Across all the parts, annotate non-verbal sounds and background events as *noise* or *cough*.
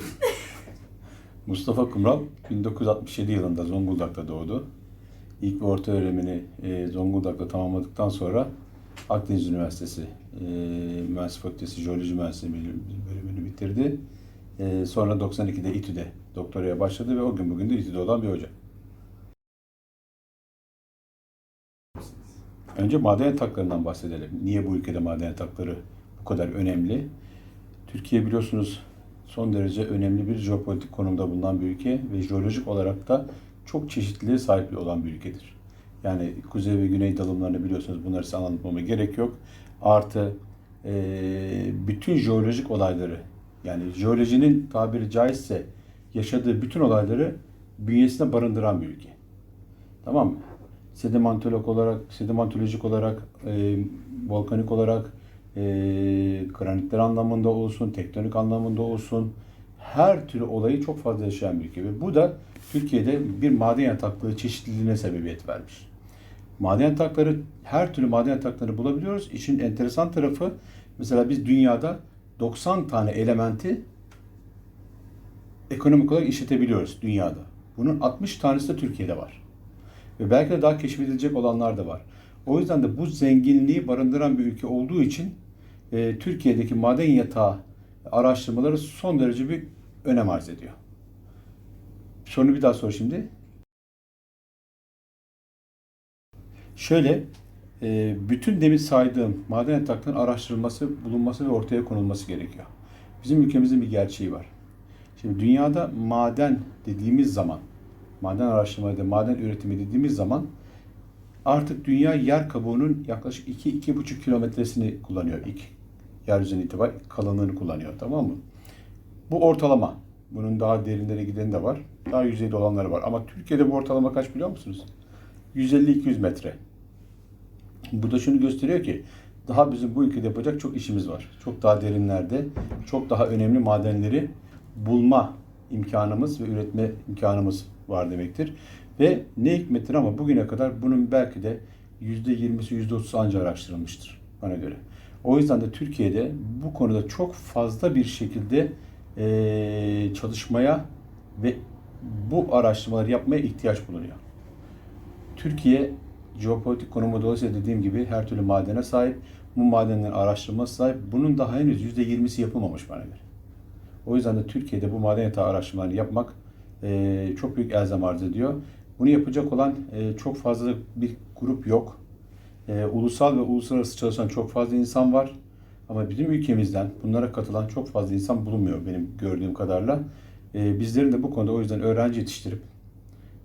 *laughs* Mustafa Kumral 1967 yılında Zonguldak'ta doğdu. İlk ve orta öğrenimini e, Zonguldak'ta tamamladıktan sonra Akdeniz Üniversitesi e, Mühendislik Fakültesi Jeoloji Mühendisliği bölüm- bölümünü bitirdi. E, sonra 92'de İTÜ'de doktoraya başladı ve o gün bugün de İTÜ'de olan bir hoca. Önce maden yataklarından bahsedelim. Niye bu ülkede maden yatakları bu kadar önemli? Türkiye biliyorsunuz son derece önemli bir jeopolitik konumda bulunan bir ülke ve jeolojik olarak da çok çeşitliliğe sahip olan bir ülkedir. Yani kuzey ve güney dalımlarını biliyorsunuz bunları size anlatmama gerek yok. Artı eee, bütün jeolojik olayları yani jeolojinin tabiri caizse yaşadığı bütün olayları bünyesinde barındıran bir ülke. Tamam mı? Sedimentolog olarak, sedimentolojik olarak, e, volkanik olarak, e, granitler anlamında olsun, tektonik anlamında olsun, her türlü olayı çok fazla yaşayan bir ülke. Ve bu da Türkiye'de bir maden yataklığı çeşitliliğine sebebiyet vermiş. Maden yatakları, her türlü maden yataklarını bulabiliyoruz. İşin enteresan tarafı, mesela biz dünyada 90 tane elementi ekonomik olarak işletebiliyoruz dünyada. Bunun 60 tanesi de Türkiye'de var. Ve belki de daha keşfedilecek olanlar da var. O yüzden de bu zenginliği barındıran bir ülke olduğu için e, Türkiye'deki maden yatağı araştırmaları son derece bir önem arz ediyor. Sorunu bir daha sor şimdi. Şöyle, e, bütün demin saydığım maden yataklarının araştırılması, bulunması ve ortaya konulması gerekiyor. Bizim ülkemizin bir gerçeği var. Şimdi dünyada maden dediğimiz zaman, maden araştırmaları, maden üretimi dediğimiz zaman artık dünya yer kabuğunun yaklaşık 2-2,5 kilometresini kullanıyor ilk yeryüzüne itibar kalınlığını kullanıyor tamam mı? Bu ortalama. Bunun daha derinlere gideni de var. Daha yüzeyde olanları var. Ama Türkiye'de bu ortalama kaç biliyor musunuz? 150-200 metre. Bu da şunu gösteriyor ki daha bizim bu ülkede yapacak çok işimiz var. Çok daha derinlerde, çok daha önemli madenleri bulma imkanımız ve üretme imkanımız var demektir. Ve ne hikmettir ama bugüne kadar bunun belki de %20'si %30'u anca araştırılmıştır bana göre. O yüzden de Türkiye'de bu konuda çok fazla bir şekilde eee, çalışmaya ve bu araştırmaları yapmaya ihtiyaç bulunuyor. Türkiye jeopolitik konumu dolayısıyla dediğim gibi her türlü madene sahip. Bu madenlerin araştırılması sahip. Bunun daha henüz %20'si yapılmamış bana göre. O yüzden de Türkiye'de bu maden yatağı araştırmalarını yapmak e, çok büyük elzem arz ediyor. Bunu yapacak olan e, çok fazla bir grup yok. E, ulusal ve uluslararası çalışan çok fazla insan var. Ama bizim ülkemizden bunlara katılan çok fazla insan bulunmuyor benim gördüğüm kadarıyla. E, bizlerin de bu konuda o yüzden öğrenci yetiştirip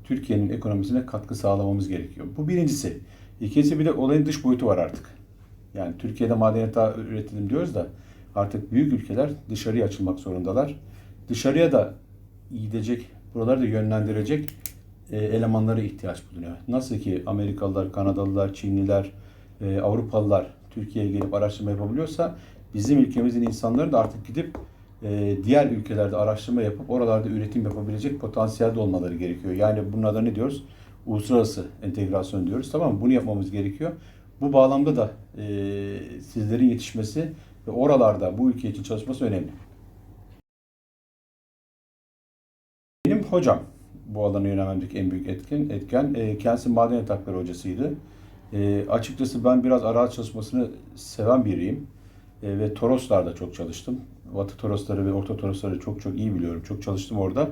Türkiye'nin ekonomisine katkı sağlamamız gerekiyor. Bu birincisi. İkincisi bir de olayın dış boyutu var artık. Yani Türkiye'de maden yatağı üretelim diyoruz da artık büyük ülkeler dışarıya açılmak zorundalar. Dışarıya da gidecek, buraları da yönlendirecek elemanlara ihtiyaç bulunuyor. Nasıl ki Amerikalılar, Kanadalılar, Çinliler, e, Avrupalılar Türkiye'ye gelip araştırma yapabiliyorsa bizim ülkemizin insanları da artık gidip e, diğer ülkelerde araştırma yapıp oralarda üretim yapabilecek potansiyelde olmaları gerekiyor. Yani bunun adına ne diyoruz? Uluslararası entegrasyon diyoruz. Tamam mı? Bunu yapmamız gerekiyor. Bu bağlamda da e, sizlerin yetişmesi ve oralarda bu ülke için çalışması önemli. Benim hocam bu alana yönelmemdeki en büyük etken, etken e, kendisi maden yatakları hocasıydı. E, açıkçası ben biraz arazi çalışmasını seven biriyim. E, ve Toroslar'da çok çalıştım. Batı Torosları ve Orta Torosları çok çok iyi biliyorum. Çok çalıştım orada.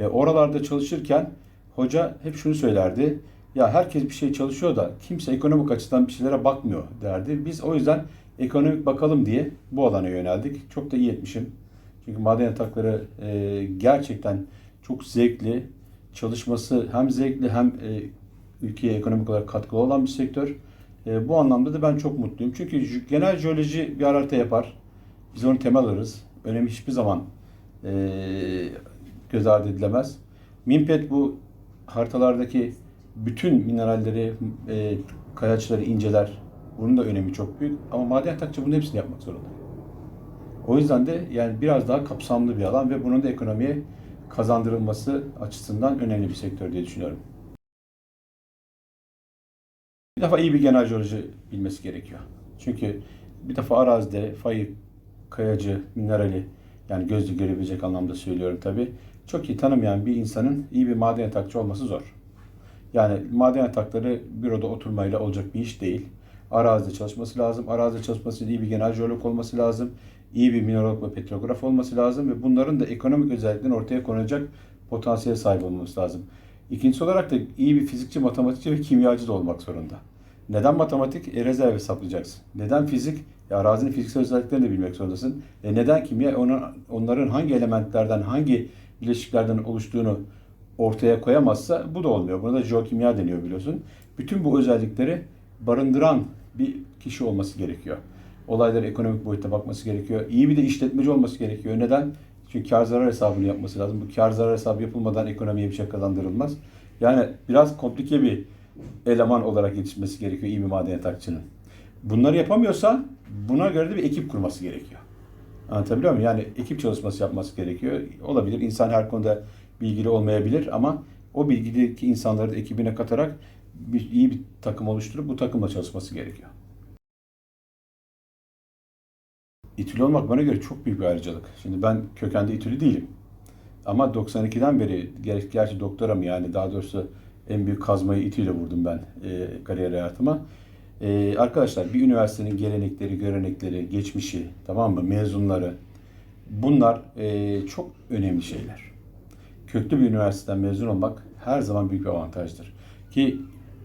E, oralarda çalışırken hoca hep şunu söylerdi. Ya herkes bir şey çalışıyor da kimse ekonomik açıdan bir şeylere bakmıyor derdi. Biz o yüzden ekonomik bakalım diye bu alana yöneldik. Çok da iyi etmişim. Çünkü maden yatakları e, gerçekten çok zevkli. Çalışması hem zevkli hem e, ülkeye ekonomik olarak katkılı olan bir sektör. E, bu anlamda da ben çok mutluyum. Çünkü genel jeoloji bir harita yapar. Biz onu temel alırız. Önemi hiçbir zaman e, göz ardı edilemez. Minpet bu haritalardaki bütün mineralleri, e, kayaçları inceler. Bunun da önemi çok büyük. Ama maden yatakçı bunun hepsini yapmak zorunda. O yüzden de yani biraz daha kapsamlı bir alan ve bunun da ekonomiye kazandırılması açısından önemli bir sektör diye düşünüyorum. Bir defa iyi bir genel jeoloji bilmesi gerekiyor. Çünkü bir defa arazide fayı, kayacı, minerali Yani gözle görebilecek anlamda söylüyorum tabi. Çok iyi tanımayan bir insanın iyi bir maden yatakçı olması zor. Yani maden yatakları büroda oturmayla olacak bir iş değil. Arazide çalışması lazım. Arazide çalışması için iyi bir genel jeolog olması lazım. İyi bir mineralog ve petrograf olması lazım ve bunların da ekonomik özelliklerini ortaya konacak potansiyel sahip olması lazım. İkincisi olarak da iyi bir fizikçi, matematikçi ve kimyacı da olmak zorunda. Neden matematik? E, rezerv hesaplayacaksın. Neden fizik? E, arazinin fiziksel özelliklerini de bilmek zorundasın. E, neden kimya? Onun, onların hangi elementlerden, hangi bileşiklerden oluştuğunu ortaya koyamazsa bu da olmuyor. Buna da jeokimya deniyor biliyorsun. Bütün bu özellikleri barındıran bir kişi olması gerekiyor. Olaylara ekonomik boyutta bakması gerekiyor. İyi bir de işletmeci olması gerekiyor. Neden? Çünkü kar zarar hesabını yapması lazım. Bu kar zarar hesabı yapılmadan ekonomiye bir şey kazandırılmaz. Yani biraz komplike bir eleman olarak yetişmesi gerekiyor iyi bir maden yatakçının. Bunları yapamıyorsa buna göre de bir ekip kurması gerekiyor. Anlatabiliyor muyum? Yani ekip çalışması yapması gerekiyor. Olabilir. İnsan her konuda bilgili olmayabilir ama o bilgideki insanları da ekibine katarak bir, iyi bir takım oluşturup bu takımla çalışması gerekiyor. İTÜ'lü olmak bana göre çok büyük bir ayrıcalık. Şimdi ben kökende İTÜ'lü değilim. Ama 92'den beri ger- gerçi doktoram yani daha doğrusu en büyük kazmayı İTÜ'yle vurdum ben e, kariyer hayatıma. E, arkadaşlar bir üniversitenin gelenekleri, görenekleri, geçmişi, tamam mı? Mezunları bunlar e, çok önemli şeyler. Köklü bir üniversiteden mezun olmak her zaman büyük bir avantajdır. Ki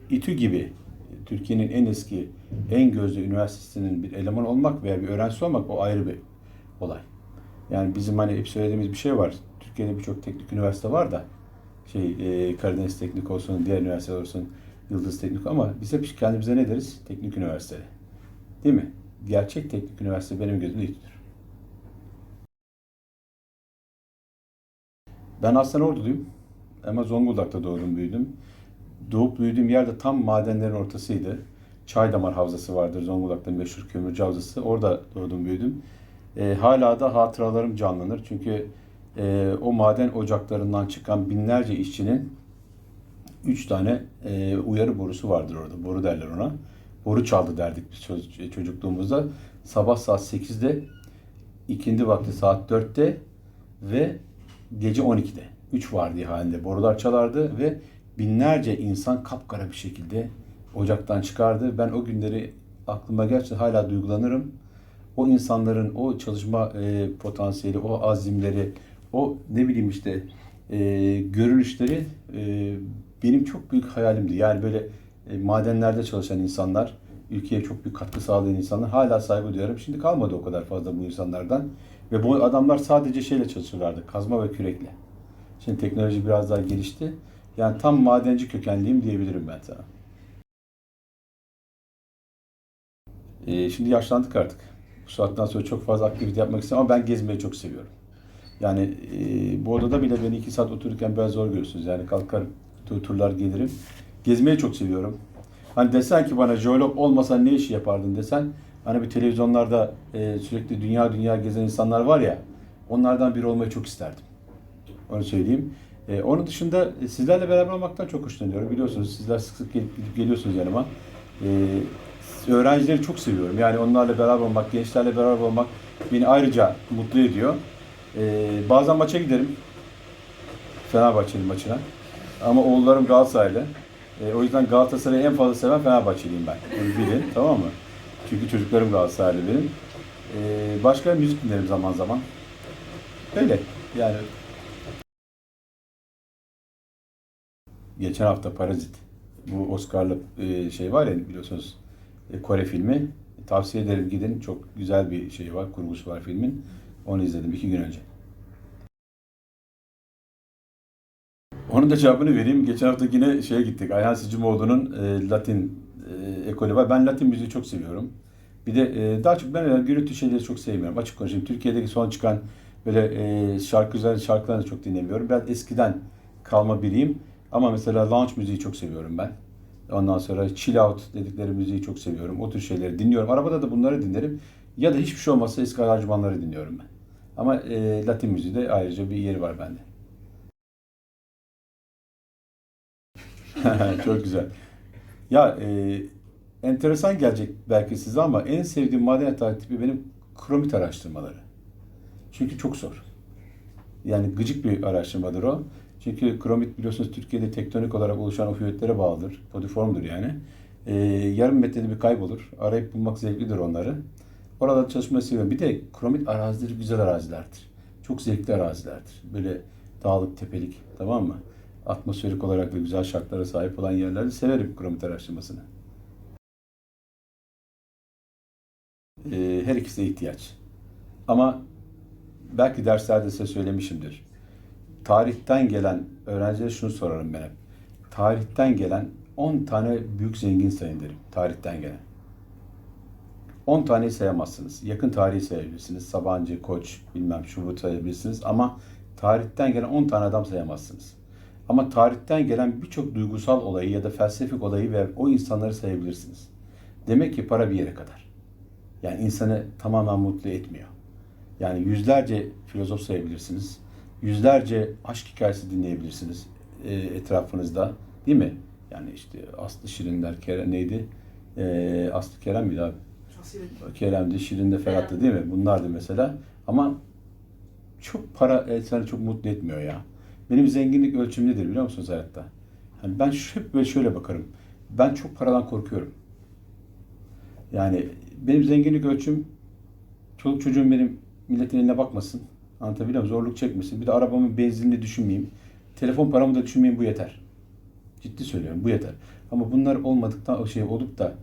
İTÜ gibi Türkiye'nin en eski, en gözde üniversitesinin bir eleman olmak veya bir öğrencisi olmak o ayrı bir olay. Yani bizim hani hep söylediğimiz bir şey var. Türkiye'de birçok teknik üniversite var da şey e, Karadeniz Teknik olsun, diğer üniversiteler olsun, Yıldız Teknik ama biz hep kendimize ne deriz? Teknik üniversite. Değil mi? Gerçek teknik üniversite benim gözümde İTÜ'dür. Ben aslında Orduluyum. Ama Zonguldak'ta doğdum, büyüdüm. Doğup büyüdüğüm yerde tam madenlerin ortasıydı. Çaydamar Havzası vardır Zonguldak'ta meşhur kömürcü havzası. Orada doğdum, büyüdüm. E, hala da hatıralarım canlanır. Çünkü e, o maden ocaklarından çıkan binlerce işçinin üç tane e, uyarı borusu vardır orada. Boru derler ona. Boru çaldı derdik biz ço- çocukluğumuzda. Sabah saat 8'de, ikindi vakti saat 4'te ve gece 12'de. 3 vardiya halinde borular çalardı ve binlerce insan kapkara bir şekilde ocaktan çıkardı. Ben o günleri aklıma gerçekten hala duygulanırım. O insanların o çalışma e, potansiyeli, o azimleri, o ne bileyim işte e, görünüşleri e, benim çok büyük hayalimdi. Yani böyle e, madenlerde çalışan insanlar, ülkeye çok büyük katkı sağlayan insanlar hala saygı duyarım. Şimdi kalmadı o kadar fazla bu insanlardan. Ve bu adamlar sadece şeyle çalışırlardı, kazma ve kürekle. Şimdi teknoloji biraz daha gelişti. Yani tam madenci kökenliyim diyebilirim ben sana. Ee, şimdi yaşlandık artık. Bu saatten sonra çok fazla aktivite yapmak istemem ama ben gezmeyi çok seviyorum. Yani e, bu odada bile beni iki saat otururken biraz zor görürsünüz. Yani kalkar tur, turlar gelirim. Gezmeyi çok seviyorum. Hani desen ki bana jeolog olmasan ne işi yapardın desen hani bir televizyonlarda e, sürekli dünya dünya gezen insanlar var ya onlardan biri olmayı çok isterdim. Onu söyleyeyim. E, onun dışında e, sizlerle beraber olmaktan çok hoşlanıyorum. Biliyorsunuz sizler sık sık gelip geliyorsunuz yanıma. E, öğrencileri çok seviyorum. Yani onlarla beraber olmak, gençlerle beraber olmak beni ayrıca mutlu ediyor. E, bazen maça giderim. Fenerbahçe'nin maçına. Ama oğullarım Galatasaraylı. E, o yüzden Galatasaray'ı en fazla seven Fenerbahçeliyim ben. Onu bilin *laughs* tamam mı? Çünkü çocuklarım Galatasaraylı benim. E, başka müzik dinlerim zaman zaman. Öyle yani geçen hafta Parazit bu Oscar'lı e, şey var ya biliyorsunuz e, Kore filmi. Tavsiye ederim gidin. Çok güzel bir şey var, kurgusu var filmin. Onu izledim iki gün önce. Onun da cevabını vereyim. Geçen hafta yine şeye gittik. Ayhan Sicimoğlu'nun e, Latin e, ekolü var. Ben Latin müziği çok seviyorum. Bir de e, daha çok ben gürültü şeyleri çok sevmiyorum. Açık konuşayım. Türkiye'deki son çıkan böyle e, şarkıcıların şarkılarını da çok dinlemiyorum. Biraz eskiden kalma biriyim. Ama mesela lounge müziği çok seviyorum ben. Ondan sonra chill out dedikleri müziği çok seviyorum. O tür şeyleri dinliyorum. Arabada da bunları dinlerim. Ya da hiçbir şey olmazsa eski aranjmanları dinliyorum ben. Ama e, Latin müziği de ayrıca bir yeri var bende. *laughs* Çok güzel. Ya e, enteresan gelecek belki size ama en sevdiğim maden yatağı tipi benim kromit araştırmaları. Çünkü çok zor. Yani gıcık bir araştırmadır o. Çünkü kromit biliyorsunuz Türkiye'de tektonik olarak oluşan o füyetlere bağlıdır. Podiformdur yani. Ee, yarım metrede bir kaybolur. Arayıp bulmak zevklidir onları. Orada çalışmayı seviyorum. Bir de kromit arazileri güzel arazilerdir. Çok zevkli arazilerdir. Böyle dağlık, tepelik tamam mı? Atmosferik olarak da güzel şartlara sahip olan yerlerde severim kromit araştırmasını. Ee, her ikisi de ihtiyaç. Ama belki derslerde size söylemişimdir. Tarihten gelen, öğrencilere şunu sorarım ben hep. Tarihten gelen 10 tane büyük zengin sayın derim. Tarihten gelen. 10 taneyi sayamazsınız. Yakın tarihi sayabilirsiniz. Sabancı, Koç, bilmem şu bu sayabilirsiniz. Ama tarihten gelen 10 tane adam sayamazsınız. Ama tarihten gelen birçok duygusal olayı ya da felsefik olayı ve o insanları sayabilirsiniz. Demek ki para bir yere kadar. Yani insanı tamamen mutlu etmiyor. Yani yüzlerce filozof sayabilirsiniz. Yüzlerce aşk hikayesi dinleyebilirsiniz e, etrafınızda. Değil mi? Yani işte Aslı Şirinler, Kerem neydi? E, Aslı Kerem miydi abi? Kerem'di, Şirin'de Ferhat'tı değil mi? Bunlardı mesela. Ama çok para insanı çok mutlu etmiyor ya. Benim zenginlik ölçüm nedir biliyor musunuz hayatta? Yani ben hep böyle şöyle bakarım. Ben çok paradan korkuyorum. Yani benim zenginlik ölçüm çoluk çocuğum benim milletin eline bakmasın. Anlatabiliyor muyum? Zorluk çekmesin. Bir de arabamın benzinini düşünmeyeyim. Telefon paramı da düşünmeyeyim bu yeter. Ciddi söylüyorum bu yeter. Ama bunlar olmadıktan o şey olup da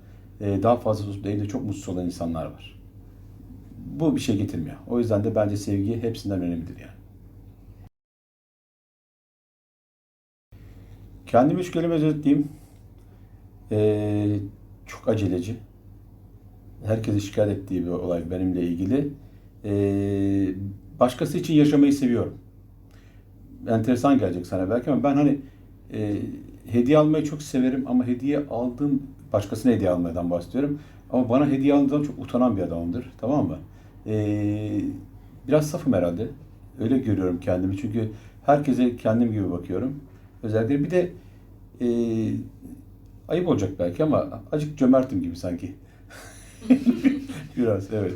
e, daha fazla olup da evde çok mutsuz olan insanlar var. Bu bir şey getirmiyor. O yüzden de bence sevgi hepsinden önemlidir yani. Kendimi üç kelime özetleyeyim. Ee, çok aceleci. Herkesi şikayet ettiği bir olay benimle ilgili. Ee, başkası için yaşamayı seviyorum. Enteresan gelecek sana belki ama ben hani e, hediye almayı çok severim ama hediye aldığım başkasına hediye almadan bahsediyorum. Ama bana hediye aldığım çok utanan bir adamımdır. Tamam mı? Ee, biraz safım herhalde. Öyle görüyorum kendimi. Çünkü herkese kendim gibi bakıyorum. Özellikle bir de e, ayıp olacak belki ama acık cömertim gibi sanki. *laughs* Biraz evet.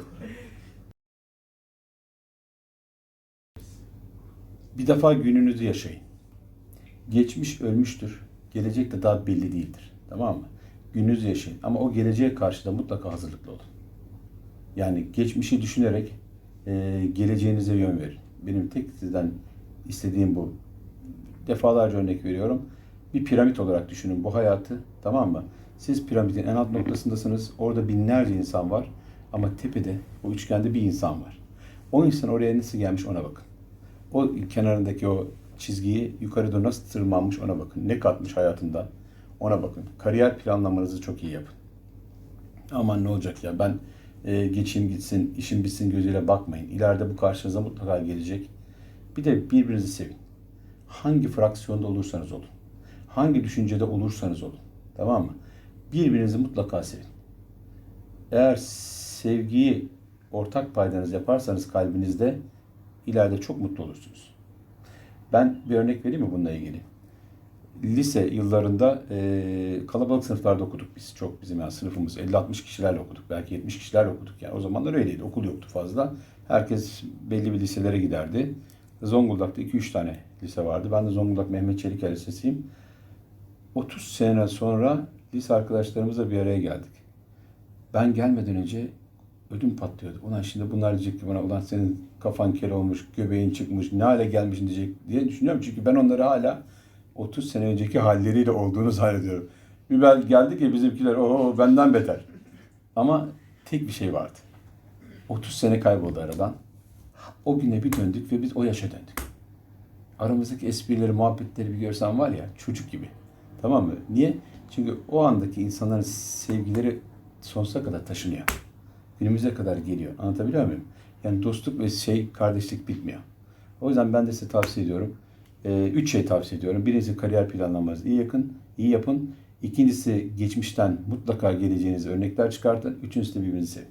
Bir defa gününüzü yaşayın. Geçmiş ölmüştür. Gelecek de daha belli değildir. Tamam mı? Gününüzü yaşayın. Ama o geleceğe karşı da mutlaka hazırlıklı olun. Yani geçmişi düşünerek e, geleceğinize yön verin. Benim tek sizden istediğim bu. Defalarca örnek veriyorum. Bir piramit olarak düşünün bu hayatı. Tamam mı? Siz piramidin en alt noktasındasınız. Orada binlerce insan var. Ama tepede, o üçgende bir insan var. O insan oraya nasıl gelmiş ona bakın. O kenarındaki o çizgiyi yukarı doğru nasıl tırmanmış ona bakın. Ne katmış hayatında ona bakın. Kariyer planlamanızı çok iyi yapın. Aman ne olacak ya ben e, geçeyim gitsin, işim bitsin gözüyle bakmayın. İleride bu karşınıza mutlaka gelecek. Bir de birbirinizi sevin. Hangi fraksiyonda olursanız olun. Hangi düşüncede olursanız olun. Tamam mı? Birbirinizi mutlaka sevin. Eğer sevgiyi ortak paydanız yaparsanız kalbinizde ileride çok mutlu olursunuz. Ben bir örnek vereyim mi bununla ilgili? Lise yıllarında e, kalabalık sınıflarda okuduk biz. Çok bizim yani sınıfımız 50-60 kişilerle okuduk. Belki 70 kişilerle okuduk. Yani o zamanlar öyleydi. Okul yoktu fazla. Herkes belli bir liselere giderdi. Zonguldak'ta 2-3 tane lise vardı. Ben de Zonguldak Mehmet Çeliker Lisesi'yim. 30 sene sonra lise arkadaşlarımızla bir araya geldik. Ben gelmeden önce ödüm patlıyordu. Ulan şimdi bunlar diyecek ki bana ulan senin kafan kel olmuş, göbeğin çıkmış, ne hale gelmişsin diyecek diye düşünüyorum. Çünkü ben onları hala 30 sene önceki halleriyle olduğunu zannediyorum. Ben geldi ki bizimkiler o benden beter. Ama tek bir şey vardı. 30 sene kayboldu aradan. O güne bir döndük ve biz o yaşa döndük. Aramızdaki esprileri, muhabbetleri bir görsen var ya çocuk gibi. Tamam mı? Niye? Çünkü o andaki insanların sevgileri sonsuza kadar taşınıyor. Günümüze kadar geliyor. Anlatabiliyor muyum? Yani dostluk ve şey kardeşlik bitmiyor. O yüzden ben de size tavsiye ediyorum. Ee, üç şey tavsiye ediyorum. Birincisi kariyer planlamanızı iyi yakın, iyi yapın. İkincisi geçmişten mutlaka geleceğinize örnekler çıkartın. Üçüncüsü de birbirinizi sevin.